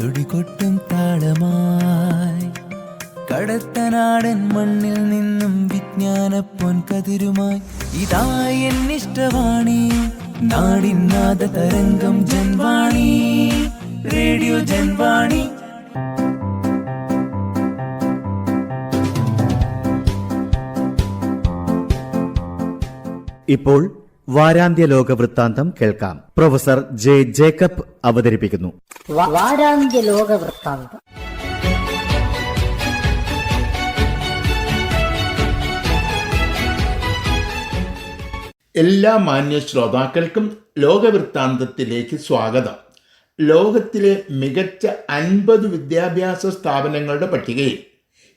തുടികൊട്ടും താളമായി. കടത്തനാടൻ മണ്ണിൽ നിന്നും വിജ്ഞാനപ്പൊൻ കതിരുമായി. ഇതായി എന്നിഷ്ടവാണി. നാടിനാഥ തരംഗം ജൻവാണി. റേഡിയോ ജൻവാണി. ഇപ്പോൾ വാരാന്ത്യ ലോക വൃത്താന്തം കേൾക്കാം. പ്രൊഫസർ ജെ ജേക്കബ് അവതരിപ്പിക്കുന്നു. വാരാന്ത്യ ലോക വൃത്താന്തം എല്ലാ മാന്യ ശ്രോതാക്കൾക്കും ലോകവൃത്താന്തത്തിലേക്ക് സ്വാഗതം. ലോകത്തിലെ മികച്ച അൻപത് വിദ്യാഭ്യാസ സ്ഥാപനങ്ങളുടെ പട്ടികയിൽ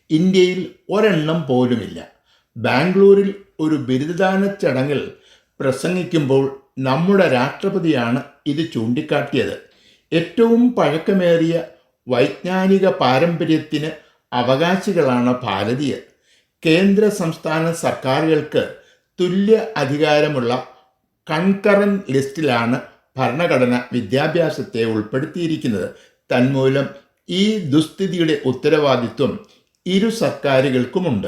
ഇന്ത്യയിൽ ഒരെണ്ണം പോലുമില്ല. ബാംഗ്ലൂരിൽ ഒരു ബിരുദദാന ചടങ്ങിൽ പ്രസംഗിക്കുമ്പോൾ നമ്മുടെ രാഷ്ട്രപതിയാണ് ഇത് ചൂണ്ടിക്കാട്ടിയത്. ഏറ്റവും പഴക്കമേറിയ വൈജ്ഞാനിക പാരമ്പര്യത്തിന് അവകാശികളാണ് ഭാരതീയർ. കേന്ദ്ര സംസ്ഥാന സർക്കാരുകൾക്ക് തുല്യ അധികാരമുള്ള കൺകറൻ ലിസ്റ്റിലാണ് ഭരണഘടന വിദ്യാഭ്യാസത്തെ ഉൾപ്പെടുത്തിയിരിക്കുന്നത്. തന്മൂലം ഈ ദുസ്ഥിതിയുടെ ഉത്തരവാദിത്വം ഇരു സർക്കാരുകൾക്കുമുണ്ട്.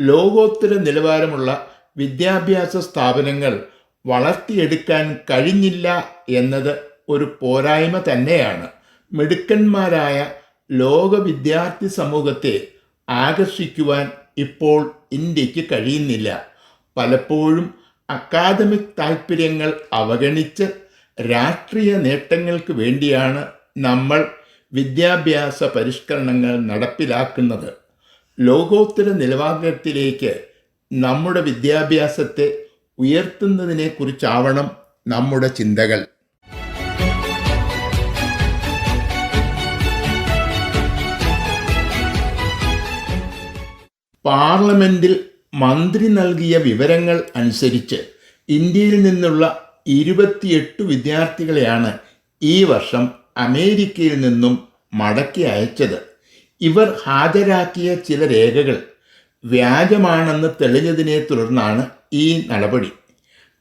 ലോകോത്തര നിലവാരമുള്ള വിദ്യാഭ്യാസ സ്ഥാപനങ്ങൾ വളർത്തിയെടുക്കാൻ കഴിഞ്ഞില്ല എന്നത് ഒരു പോരായ്മ തന്നെയാണ്. മിടുക്കന്മാരായ ലോക വിദ്യാർത്ഥി സമൂഹത്തെ ആകർഷിക്കുവാൻ ഇപ്പോൾ ഇന്ത്യയ്ക്ക് കഴിയുന്നില്ല. പലപ്പോഴും അക്കാദമിക് താൽപ്പര്യങ്ങൾ അവഗണിച്ച് രാഷ്ട്രീയ നേട്ടങ്ങൾക്ക് വേണ്ടിയാണ് നമ്മൾ വിദ്യാഭ്യാസ പരിഷ്കരണങ്ങൾ നടപ്പിലാക്കുന്നത്. ലോകോത്തര നിലവാരത്തിലേക്ക് നമ്മുടെ വിദ്യാഭ്യാസത്തെ ഉയർത്തുന്നതിനെക്കുറിച്ചാവണം നമ്മുടെ ചിന്തകൾ. പാർലമെന്റിൽ മന്ത്രി നൽകിയ വിവരങ്ങൾ അനുസരിച്ച് ഇന്ത്യയിൽ നിന്നുള്ള ഇരുപത്തിയെട്ട് വിദ്യാർത്ഥികളെയാണ് ഈ വർഷം അമേരിക്കയിൽ നിന്നും മടക്കി അയച്ചത്. ഇവർ ഹാജരാക്കിയ ചില രേഖകൾ വ്യാജമാണെന്ന് തെളിഞ്ഞതിനെ തുടർന്നാണ് ഈ നടപടി.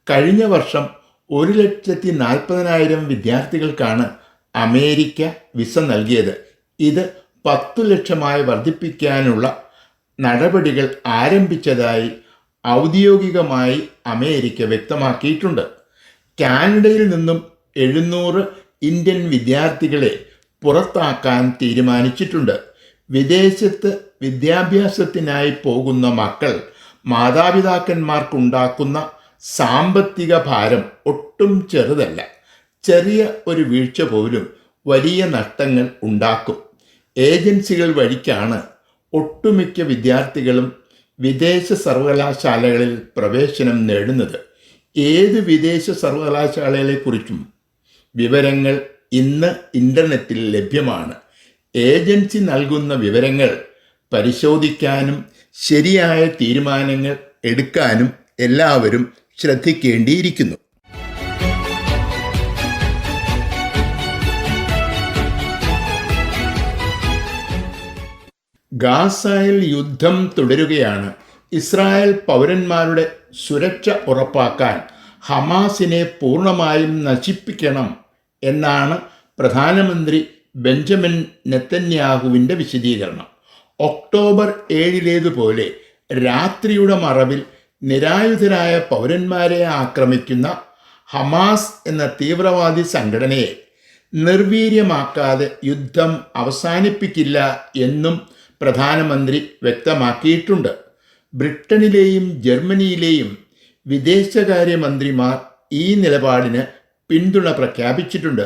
കഴിഞ്ഞ വർഷം ഒരു ലക്ഷത്തി നാൽപ്പതിനായിരം വിദ്യാർത്ഥികൾക്കാണ് അമേരിക്ക വിസ നൽകിയത്. ഇത് പത്തു ലക്ഷമായി വർദ്ധിപ്പിക്കാനുള്ള നടപടികൾ ആരംഭിച്ചതായി ഔദ്യോഗികമായി അമേരിക്ക വ്യക്തമാക്കിയിട്ടുണ്ട്. കാനഡയിൽ നിന്നും എഴുന്നൂറ് ഇന്ത്യൻ വിദ്യാർത്ഥികളെ പുറത്താക്കാൻ തീരുമാനിച്ചിട്ടുണ്ട്. വിദേശത്ത് വിദ്യാഭ്യാസത്തിനായി പോകുന്ന മക്കൾ മാതാപിതാക്കന്മാർക്കുണ്ടാക്കുന്ന സാമ്പത്തിക ഭാരം ഒട്ടും ചെറുതല്ല. ചെറിയ ഒരു വീഴ്ച പോലും വലിയ നഷ്ടങ്ങൾ ഉണ്ടാക്കും. ഏജൻസികൾ വഴിക്കാണ് ഒട്ടുമിക്ക വിദ്യാർത്ഥികളും വിദേശ സർവകലാശാലകളിൽ പ്രവേശനം നേടുന്നത്. ഏത് വിദേശ സർവകലാശാലകളെക്കുറിച്ചും വിവരങ്ങൾ ഇന്ന് ഇന്റർനെറ്റിൽ ലഭ്യമാണ്. ഏജൻസി നൽകുന്ന വിവരങ്ങൾ പരിശോധിക്കാനും ശരിയായ തീരുമാനങ്ങൾ എടുക്കാനും എല്ലാവരും ശ്രദ്ധിക്കേണ്ടിയിരിക്കുന്നു. ഗാസയിൽ യുദ്ധം തുടരുകയാണ്. ഇസ്രായേൽ പൗരന്മാരുടെ സുരക്ഷ ഉറപ്പാക്കാൻ ഹമാസിനെ പൂർണമായും നശിപ്പിക്കണം എന്നാണ് പ്രധാനമന്ത്രി ബെഞ്ചമിൻ നെത്തന്യാഹുവിന്റെ വിശദീകരണം. ഒക്ടോബർ ഏഴിലേതുപോലെ രാത്രിയുടെ മറവിൽ നിരായുധരായ പൗരന്മാരെ ആക്രമിക്കുന്ന ഹമാസ് എന്ന തീവ്രവാദി സംഘടനയെ നിർവീര്യമാക്കാതെ യുദ്ധം അവസാനിപ്പിക്കില്ല എന്നും പ്രധാനമന്ത്രി വ്യക്തമാക്കിയിട്ടുണ്ട്. ബ്രിട്ടനിലെയും ജർമ്മനിയിലെയും വിദേശകാര്യമന്ത്രിമാർ ഈ നിലപാടിന് പിന്തുണ പ്രഖ്യാപിച്ചിട്ടുണ്ട്.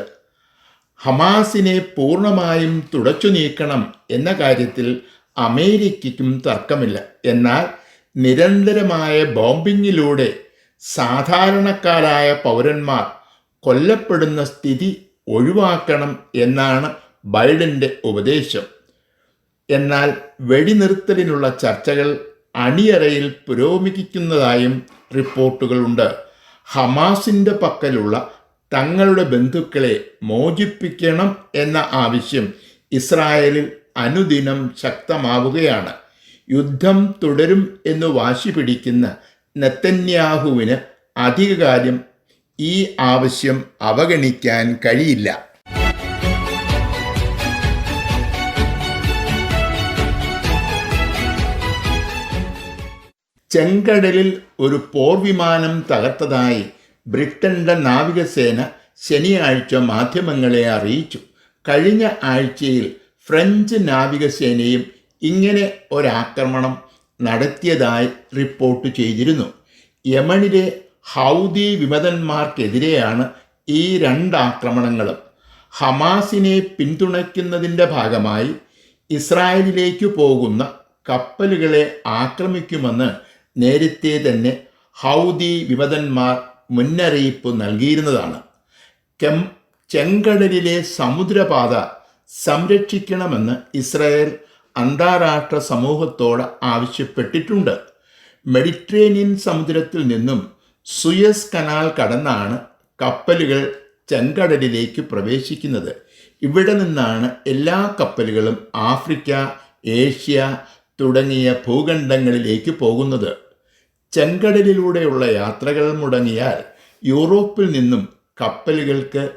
ഹമാസിനെ പൂർണമായും തുടച്ചു നീക്കണം എന്ന കാര്യത്തിൽ അമേരിക്കയ്ക്കും തർക്കമില്ല. എന്നാൽ നിരന്തരമായ ബോംബിങ്ങിലൂടെ സാധാരണക്കാരായ പൗരന്മാർ കൊല്ലപ്പെടുന്ന സ്ഥിതി ഒഴിവാക്കണം എന്നാണ് ബൈഡന്റെ ഉപദേശം. എന്നാൽ വെടിനിർത്തലിനുള്ള ചർച്ചകൾ അണിയറയിൽ പുരോഗമിക്കുന്നതായും റിപ്പോർട്ടുകളുണ്ട് ഹമാസിന്റെ പക്കലുള്ള തങ്ങളുടെ ബന്ധുക്കളെ മോചിപ്പിക്കണം എന്ന ആവശ്യം ഇസ്രായേലിൽ അനുദിനം ശക്തമാവുകയാണ്. യുദ്ധം തുടരും എന്ന് വാശി പിടിക്കുന്ന നെത്തന്യാഹുവിന് അധികകാലം ഈ ആവശ്യം അവഗണിക്കാൻ കഴിയില്ല. ചെങ്കടലിൽ ഒരു പോർവിമാനം തകർത്തതായി ബ്രിട്ടന്റെ നാവികസേന ശനിയാഴ്ച മാധ്യമങ്ങളെ അറിയിച്ചു. കഴിഞ്ഞ ആഴ്ചയിൽ ഫ്രഞ്ച് നാവികസേനയും ഇങ്ങനെ ഒരാക്രമണം നടത്തിയതായി റിപ്പോർട്ട് ചെയ്തിരുന്നു. യമനിലെ ഹൗദി വിമതന്മാർക്കെതിരെയാണ് ഈ രണ്ടാക്രമണങ്ങളും. ഹമാസിനെ പിന്തുണയ്ക്കുന്നതിന്റെ ഭാഗമായി ഇസ്രായേലിലേക്ക് പോകുന്ന കപ്പലുകളെ ആക്രമിക്കുമെന്ന് നേരത്തെ തന്നെ ഹൗദി വിമതന്മാർ മുന്നറിയിപ്പ് നൽകിയിരുന്നതാണ്. കെം ചെങ്കടലിലെ സമുദ്രപാത സംരക്ഷിക്കണമെന്ന് ഇസ്രായേൽ അന്താരാഷ്ട്ര സമൂഹത്തോട് ആവശ്യപ്പെട്ടിട്ടുണ്ട്. മെഡിറ്ററേനിയൻ സമുദ്രത്തിൽ നിന്നും സുയസ് കനാൽ കടന്നാണ് കപ്പലുകൾ ചെങ്കടലിലേക്ക് പ്രവേശിക്കുന്നത്. ഇവിടെ നിന്നാണ് എല്ലാ കപ്പലുകളും ആഫ്രിക്ക ഏഷ്യ തുടങ്ങിയ ഭൂഖണ്ഡങ്ങളിലേക്ക് പോകുന്നത്. ചെങ്കടലിലൂടെയുള്ള യാത്രകൾ മുടങ്ങിയാൽ യൂറോപ്പിൽ നിന്നും കപ്പലുകൾക്ക്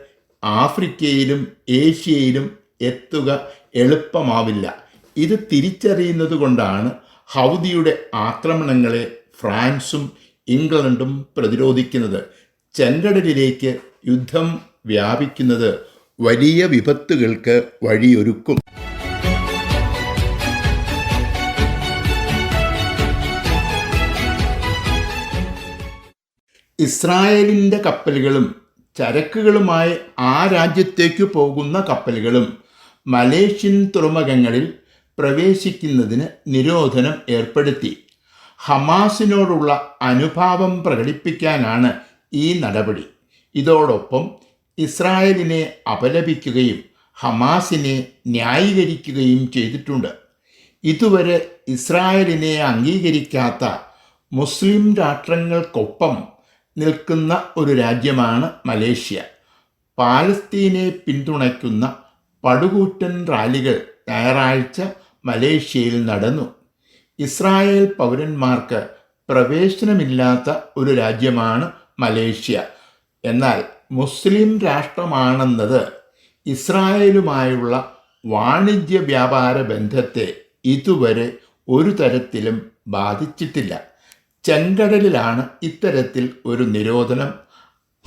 ആഫ്രിക്കയിലും ഏഷ്യയിലും എത്തുക എളുപ്പമാവില്ല. ഇത് തിരിച്ചറിയുന്നത് കൊണ്ടാണ് ഹൗദിയുടെ ആക്രമണങ്ങളെ ഫ്രാൻസും ഇംഗ്ലണ്ടും പ്രതിരോധിക്കുന്നത്. ചെങ്കടലിലേക്ക് യുദ്ധം വ്യാപിക്കുന്നത് വലിയ വിപത്തുകൾക്ക് വഴിയൊരുക്കും. ഇസ്രായേലിന്റെ കപ്പലുകളും ചരക്കുകളുമായി ആ രാജ്യത്തേക്ക് പോകുന്ന കപ്പലുകളും മലേഷ്യൻ തുറമുഖങ്ങളിൽ പ്രവേശിക്കുന്നതിന് നിരോധനം ഏർപ്പെടുത്തി. ഹമാസിനോടുള്ള അനുഭാവം പ്രകടിപ്പിക്കാനാണ് ഈ നടപടി. ഇതോടൊപ്പം ഇസ്രായേലിനെ അപലപിക്കുകയും ഹമാസിനെ ന്യായീകരിക്കുകയും ചെയ്തിട്ടുണ്ട്. ഇതുവരെ ഇസ്രായേലിനെ അംഗീകരിക്കാത്ത മുസ്ലിം രാഷ്ട്രങ്ങൾക്കൊപ്പം നിൽക്കുന്ന ഒരു രാജ്യമാണ് മലേഷ്യ. പാലസ്തീനെ പിന്തുണയ്ക്കുന്ന പടുകൂറ്റൻ റാലികൾ ഞായറാഴ്ച മലേഷ്യയിൽ നടന്നു. ഇസ്രായേൽ പൗരന്മാർക്ക് പ്രവേശനമില്ലാത്ത ഒരു രാജ്യമാണ് മലേഷ്യ. എന്നാൽ മുസ്ലിം രാഷ്ട്രമാണെന്നത് ഇസ്രായേലുമായുള്ള വാണിജ്യ വ്യാപാര ബന്ധത്തെ ഇതുവരെ ഒരു തരത്തിലും ബാധിച്ചിട്ടില്ല. ചെങ്കടലിലാണ് ഇത്തരത്തിൽ ഒരു നിരോധനം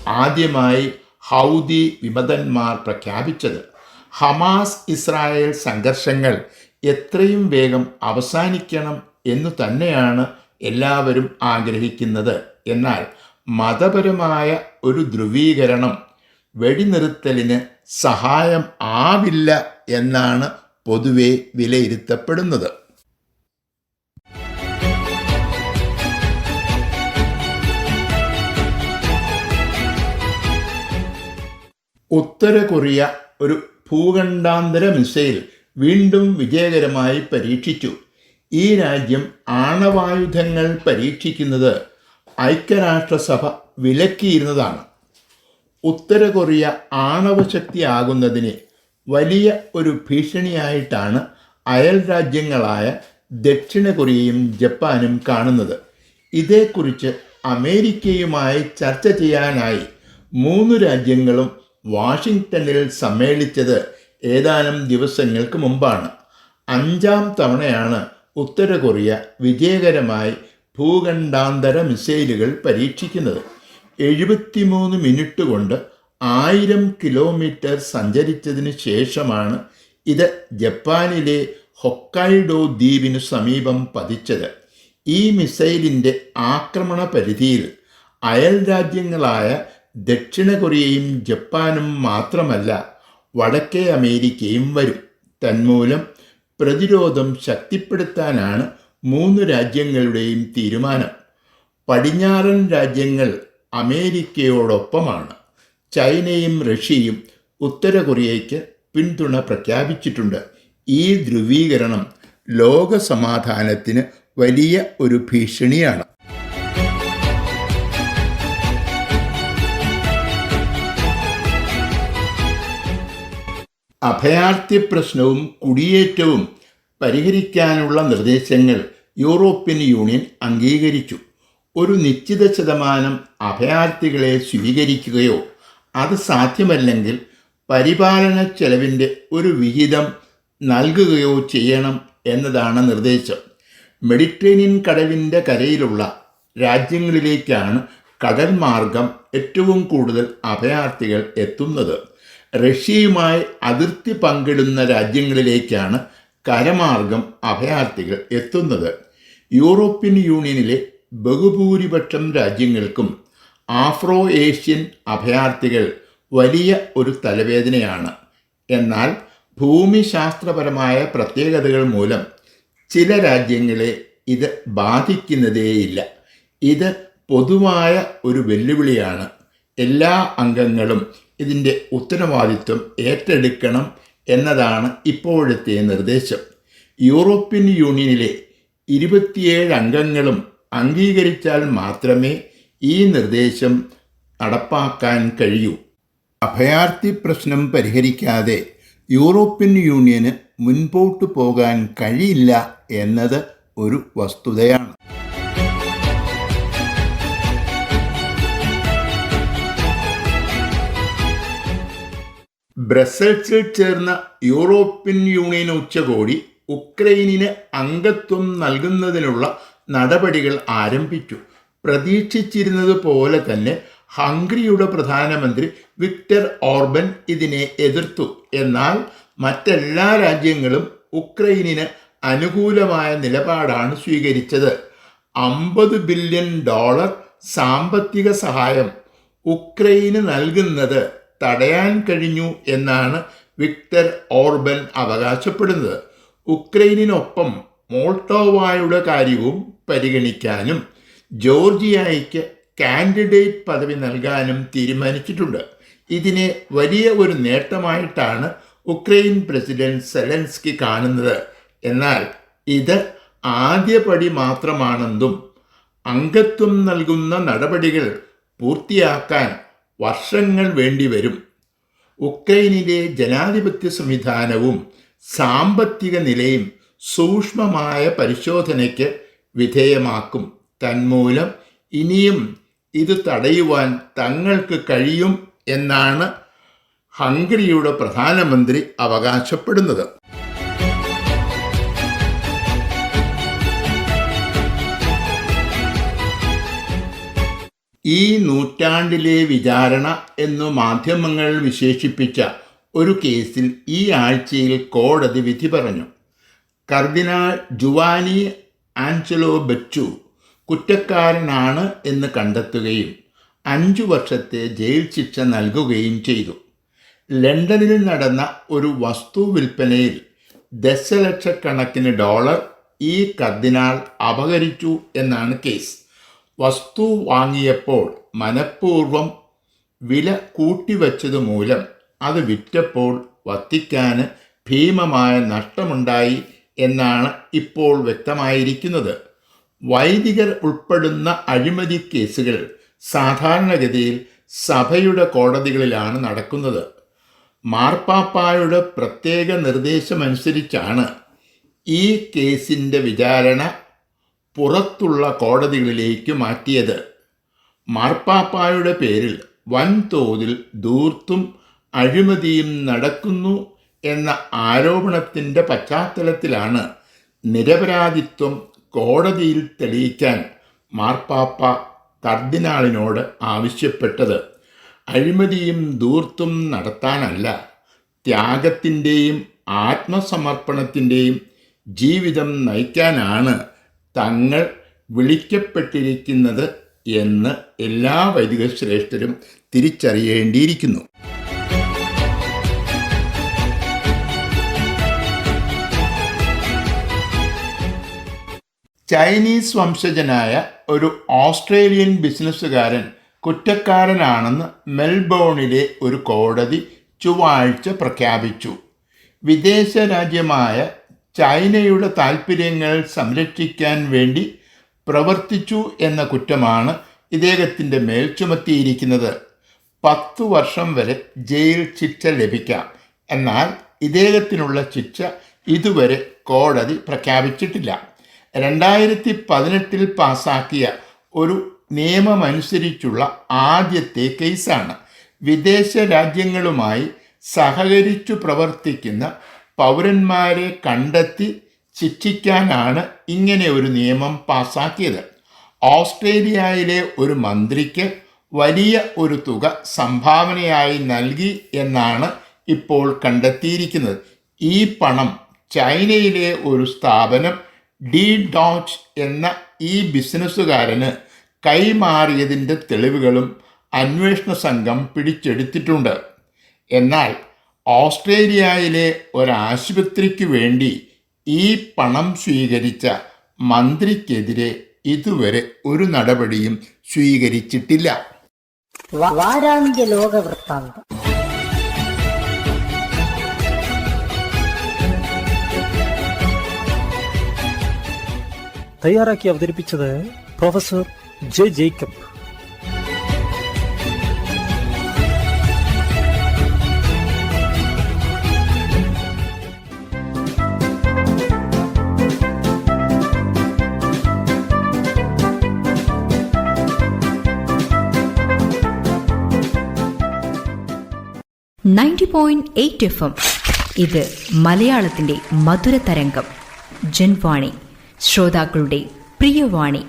ആദ്യമായി ഹൗദി വിമതന്മാർ പ്രഖ്യാപിച്ചത്. ഹമാസ് ഇസ്രായേൽ സംഘർഷങ്ങൾ എത്രയും വേഗം അവസാനിക്കണം എന്നു തന്നെയാണ് എല്ലാവരും ആഗ്രഹിക്കുന്നത്. എന്നാൽ മതപരമായ ഒരു ധ്രുവീകരണം വെടിനിർത്തലിന് സഹായം ആവില്ല എന്നാണ് പൊതുവെ വിലയിരുത്തപ്പെടുന്നത്. ഉത്തര കൊറിയ ഒരു ഭൂഖണ്ഡാന്തര മിസൈൽ വീണ്ടും വിജയകരമായി പരീക്ഷിച്ചു. ഈ രാജ്യം ആണവായുധങ്ങൾ പരീക്ഷിക്കുന്നത് ഐക്യരാഷ്ട്രസഭ വിലക്കിയിരുന്നതാണ്. ഉത്തര കൊറിയ ആണവശക്തിയാകുന്നതിന് വലിയ ഒരു ഭീഷണിയായിട്ടാണ് അയൽ രാജ്യങ്ങളായ ദക്ഷിണ കൊറിയയും ജപ്പാനും കാണുന്നത്. ഇതേക്കുറിച്ച് അമേരിക്കയുമായി ചർച്ച ചെയ്യാനായി മൂന്ന് രാജ്യങ്ങളും വാഷിങ്ടണിൽ സമ്മേളിച്ചത് ഏതാനും ദിവസങ്ങൾക്ക് മുമ്പാണ്. അഞ്ചാം തവണയാണ് ഉത്തര കൊറിയ വിജയകരമായി ഭൂഖണ്ഡാന്തര മിസൈലുകൾ പരീക്ഷിക്കുന്നത്. എഴുപത്തിമൂന്ന് മിനിറ്റ് കൊണ്ട് ആയിരം കിലോമീറ്റർ സഞ്ചരിച്ചതിന് ശേഷമാണ് ഇത് ജപ്പാനിലെ ഹൊക്കൈഡോ ദ്വീപിനു സമീപം പതിച്ചത്. ഈ മിസൈലിന്റെ ആക്രമണ പരിധിയിൽ അയൽ രാജ്യങ്ങളായ ദക്ഷിണ കൊറിയയും ജപ്പാനും മാത്രമല്ല വടക്കേ അമേരിക്കയും വരും. തന്മൂലം പ്രതിരോധം ശക്തിപ്പെടുത്താനാണ് മൂന്ന് രാജ്യങ്ങളുടെയും തീരുമാനം. പടിഞ്ഞാറൻ രാജ്യങ്ങൾ അമേരിക്കയോടൊപ്പമാണ്. ചൈനയും റഷ്യയും ഉത്തര കൊറിയയ്ക്ക് പിന്തുണ പ്രഖ്യാപിച്ചിട്ടുണ്ട്. ഈ ധ്രുവീകരണം ലോക സമാധാനത്തിന് വലിയ ഒരു ഭീഷണിയാണ്. അഭയാർത്ഥി പ്രശ്നവും കുടിയേറ്റവും പരിഹരിക്കാനുള്ള നിർദ്ദേശങ്ങൾ യൂറോപ്യൻ യൂണിയൻ അംഗീകരിച്ചു. ഒരു നിശ്ചിത ശതമാനം അഭയാർത്ഥികളെ സ്വീകരിക്കുകയോ അത് സാധ്യമല്ലെങ്കിൽ പരിപാലന ചെലവിന്റെ ഒരു വിഹിതം നൽകുകയോ ചെയ്യണം എന്നതാണ് നിർദ്ദേശം. മെഡിറ്ററേനിയൻ കടലിന്റെ കരയിലുള്ള രാജ്യങ്ങളിലേക്കാണ് കടൽ മാർഗം ഏറ്റവും കൂടുതൽ അഭയാർത്ഥികൾ എത്തുന്നത്. റഷ്യയുമായി അതിർത്തി പങ്കിടുന്ന രാജ്യങ്ങളിലേക്കാണ് കരമാർഗം അഭയാർത്ഥികൾ എത്തുന്നത്. യൂറോപ്യൻ യൂണിയനിലെ ബഹുഭൂരിപക്ഷം രാജ്യങ്ങൾക്കും ആഫ്രോ ഏഷ്യൻ അഭയാർത്ഥികൾ വലിയ ഒരു തലവേദനയാണ്. എന്നാൽ ഭൂമിശാസ്ത്രപരമായ പ്രത്യേകതകൾ മൂലം ചില രാജ്യങ്ങളെ ഇത് ബാധിക്കുന്നതേയില്ല. ഇത് പൊതുവായ ഒരു വെല്ലുവിളിയാണ്. എല്ലാ അംഗങ്ങളും ഇതിന്റെ ഉത്തരവാദിത്വം ഏറ്റെടുക്കണം എന്നതാണ് ഇപ്പോഴത്തെ നിർദ്ദേശം. യൂറോപ്യൻ യൂണിയനിലെ ഇരുപത്തിയേഴ് അംഗങ്ങളും അംഗീകരിച്ചാൽ മാത്രമേ ഈ നിർദ്ദേശം നടപ്പാക്കാൻ കഴിയൂ. അഭയാർത്ഥി പ്രശ്നം പരിഹരിക്കാതെ യൂറോപ്യൻ യൂണിയന് മുൻപോട്ട് പോകാൻ കഴിയില്ല എന്നത് ഒരു വസ്തുതയാണ്. ബ്രസൽസിൽ ചേർന്ന യൂറോപ്യൻ യൂണിയൻ ഉച്ചകോടി ഉക്രൈനിന് അംഗത്വം നൽകുന്നതിനുള്ള നടപടികൾ ആരംഭിച്ചു. പ്രതീക്ഷിച്ചിരുന്നത് പോലെ തന്നെ ഹംഗറിയുടെ പ്രധാനമന്ത്രി വിക്ടർ ഓർബൻ ഇതിനെ എതിർത്തു. എന്നാൽ മറ്റെല്ലാ രാജ്യങ്ങളും ഉക്രൈനിന് അനുകൂലമായ നിലപാടാണ് സ്വീകരിച്ചത്. അമ്പത് ബില്യൺ ഡോളർ സാമ്പത്തിക സഹായം ഉക്രൈന് നൽകുന്നത് തടയാൻ കഴിഞ്ഞു എന്നാണ് വിക്ടർ ഓർബൻ അവകാശപ്പെടുന്നത്. ഉക്രൈനിനൊപ്പം മോൾട്ടോവായുടെ കാര്യവും പരിഗണിക്കാനും ജോർജിയായിക്ക് കാൻഡിഡേറ്റ് പദവി നൽകാനും തീരുമാനിച്ചിട്ടുണ്ട്. ഇതിനെ വലിയ ഒരു നേട്ടമായിട്ടാണ് ഉക്രൈൻ പ്രസിഡന്റ് സെലൻസ്കി കാണുന്നത്. എന്നാൽ ഇത് ആദ്യപടി മാത്രമാണെന്നും അംഗത്വം നൽകുന്ന നടപടികൾ പൂർത്തിയാക്കാൻ വർഷങ്ങൾ വേണ്ടിവരും ഉക്രൈനിലെ ജനാധിപത്യ സംവിധാനവും സാമ്പത്തിക നിലയും സൂക്ഷ്മമായ പരിശോധനയ്ക്ക് വിധേയമാക്കും. തന്മൂലം ഇനിയും ഇത് തടയുവാൻ തങ്ങൾക്ക് കഴിയും എന്നാണ് ഹംഗറിയുടെ പ്രധാനമന്ത്രി അവകാശപ്പെടുന്നത്. ഈ നൂറ്റാണ്ടിലെ വിചാരണ എന്ന് മാധ്യമങ്ങൾ വിശേഷിപ്പിച്ച ഒരു കേസിൽ ഈ ആഴ്ചയിൽ കോടതി വിധി പറഞ്ഞു. കർദിനാൾ ജുവാനി ആഞ്ചലോ ബച്ചു കുറ്റക്കാരനാണ് എന്ന് കണ്ടെത്തുകയും അഞ്ചു വർഷത്തെ ജയിൽ ശിക്ഷ നൽകുകയും ചെയ്തു. ലണ്ടനിൽ നടന്ന ഒരു വസ്തു വിൽപ്പനയിൽ ദശലക്ഷക്കണക്കിന് ഡോളർ ഈ കർദിനാൾ അപഹരിച്ചു എന്നാണ് കേസ്. വസ്തു വാങ്ങിയപ്പോൾ മനഃപൂർവം വില കൂട്ടിവച്ചതു മൂലം അത് വിറ്റപ്പോൾ വത്തിക്കാന് ഭീമമായ നഷ്ടമുണ്ടായി എന്നാണ് ഇപ്പോൾ വ്യക്തമായിരിക്കുന്നത്. വൈദികർ ഉൾപ്പെടുന്ന അഴിമതി കേസുകൾ സാധാരണഗതിയിൽ സഭയുടെ കോടതികളിലാണ് നടക്കുന്നത്. മാർപ്പാപ്പായുടെ പ്രത്യേക നിർദ്ദേശമനുസരിച്ചാണ് ഈ കേസിന്റെ വിചാരണ പുറത്തുള്ള കോടതികളിലേക്ക് മാറ്റിയത്. മാർപ്പാപ്പായുടെ പേരിൽ വൻതോതിൽ ധൂർത്തും അഴിമതിയും നടക്കുന്നു എന്ന ആരോപണത്തിന്റെ പശ്ചാത്തലത്തിലാണ് നിരപരാധിത്വം കോടതിയിൽ തെളിയിക്കാൻ മാർപ്പാപ്പ കർദിനാളിനോട് ആവശ്യപ്പെട്ടത്. അഴിമതിയും ധൂർത്തും നടത്താനല്ല ത്യാഗത്തിന്റെയും ആത്മസമർപ്പണത്തിന്റെയും ജീവിതം നയിക്കാനാണ്. തങ്ങൾ വിളിക്കപ്പെട്ടിരിക്കുന്നത് എന്ന് എല്ലാ വൈദിക ശ്രേഷ്ഠരും തിരിച്ചറിയേണ്ടിയിരിക്കുന്നു. ചൈനീസ് വംശജനായ ഒരു ഓസ്ട്രേലിയൻ ബിസിനസ്സുകാരൻ കുറ്റക്കാരനാണെന്ന് മെൽബോണിലെ ഒരു കോടതി ചൊവ്വാഴ്ച പ്രഖ്യാപിച്ചു. വിദേശ രാജ്യമായ ചൈനയുടെ താൽപ്പര്യങ്ങൾ സംരക്ഷിക്കാൻ വേണ്ടി പ്രവർത്തിച്ചു എന്ന കുറ്റമാണ് ഇദ്ദേഹത്തിന്റെ മേൽ ചുമത്തിയിരിക്കുന്നത്. പത്തു വർഷം വരെ ജയിൽ ശിക്ഷ ലഭിക്കാം. എന്നാൽ ഇദ്ദേഹത്തിനുള്ള ശിക്ഷ ഇതുവരെ കോടതി പ്രഖ്യാപിച്ചിട്ടില്ല. രണ്ടായിരത്തി പതിനെട്ടിൽ പാസാക്കിയ ഒരു നിയമമനുസരിച്ചുള്ള ആദ്യത്തെ കേസാണ്. വിദേശ രാജ്യങ്ങളുമായി സഹകരിച്ചു പ്രവർത്തിക്കുന്ന പൗരന്മാരെ കണ്ടെത്തി ശിക്ഷിക്കാനാണ് ഇങ്ങനെ ഒരു നിയമം പാസാക്കിയത്. ഓസ്ട്രേലിയയിലെ ഒരു മന്ത്രിക്ക് വലിയ ഒരു തുക സംഭാവനയായി നൽകി എന്നാണ് ഇപ്പോൾ കണ്ടെത്തിയിരിക്കുന്നത്. ഈ പണം ചൈനയിലെ ഒരു സ്ഥാപനം ഡി ഡോച്ച് എന്ന ഈ ബിസിനസ്സുകാരന് കൈമാറിയതിന്റെ തെളിവുകളും അന്വേഷണ സംഘം പിടിച്ചെടുത്തിട്ടുണ്ട്. എന്നാൽ ഓസ്ട്രേലിയയിലെ ഒരാശുപത്രിക്ക് വേണ്ടി ഈ പണം സ്വീകരിച്ച മന്ത്രിക്കെതിരെ ഇതുവരെ ഒരു നടപടിയും സ്വീകരിച്ചിട്ടില്ല. വാരാന്ത്യ ലോക വൃത്താന്തം തയ്യാറാക്കി അവതരിപ്പിച്ചത് professor J Jacob. Ninety point F M. ഇത് മലയാളത്തിന്റെ മധുര തരംഗം ജൻവാണി. ശ്രോതാക്കളുടെ പ്രിയവാണി.